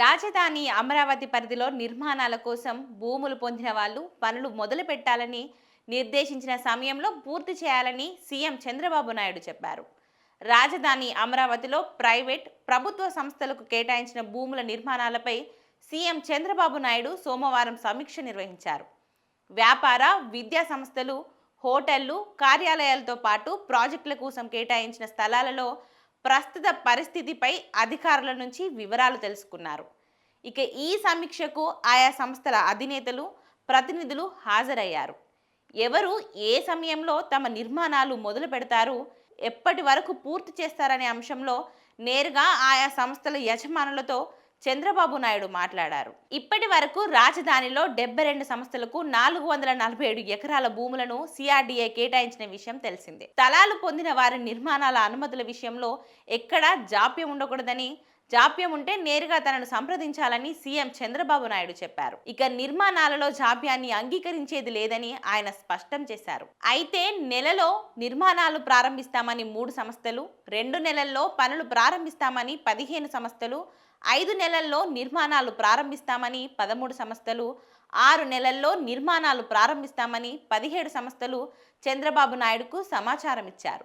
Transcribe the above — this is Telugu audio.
రాజధాని అమరావతి పరిధిలో నిర్మాణాల కోసం భూములు పొందిన వాళ్ళు పనులు మొదలు పెట్టాలని నిర్దేశించిన సమయంలో పూర్తి చేయాలని సీఎం చంద్రబాబు నాయుడు చెప్పారు. రాజధాని అమరావతిలో ప్రైవేట్ ప్రభుత్వ సంస్థలకు కేటాయించిన భూముల నిర్మాణాలపై సీఎం చంద్రబాబు నాయుడు సోమవారం సమీక్ష నిర్వహించారు. వ్యాపార విద్యా సంస్థలు హోటళ్ళు కార్యాలయాలతో పాటు ప్రాజెక్టుల కోసం కేటాయించిన స్థలాలలో ప్రస్తుత పరిస్థితిపై అధికారుల నుంచి వివరాలు తెలుసుకున్నారు. ఇక ఈ సమీక్షకు ఆయా సంస్థల అధినేతలు ప్రతినిధులు హాజరయ్యారు. ఎవరు ఏ సమయంలో తమ నిర్మాణాలు మొదలు పెడతారు ఎప్పటి వరకు పూర్తి చేస్తారనే అంశంలో నేరుగా ఆయా సంస్థల యజమానులతో చంద్రబాబు నాయుడు మాట్లాడారు. ఇప్పటి వరకు రాజధానిలో డెబ్బై రెండు సంస్థలకు నాలుగు వందల నలభై ఏడు ఎకరాల భూములను సిఆర్డీఏ కేటాయించిన విషయం తెలిసిందే. స్థలాలు పొందిన వారి నిర్మాణాల అనుమతుల విషయంలో ఎక్కడా జాప్యం ఉండకూడదని జాప్యం ఉంటే నేరుగా తనను సంప్రదించాలని సీఎం చంద్రబాబు నాయుడు చెప్పారు. ఇక నిర్మాణాలలో జాప్యాన్ని అంగీకరించేది లేదని ఆయన స్పష్టం చేశారు. అయితే నెలలో నిర్మాణాలు ప్రారంభిస్తామని మూడు సంస్థలు రెండు నెలల్లో పనులు ప్రారంభిస్తామని పదిహేను సంస్థలు ఐదు నెలల్లో నిర్మాణాలు ప్రారంభిస్తామని పదమూడు సంస్థలు ఆరు నెలల్లో నిర్మాణాలు ప్రారంభిస్తామని పదిహేడు సంస్థలు చంద్రబాబు నాయుడుకు సమాచారం ఇచ్చారు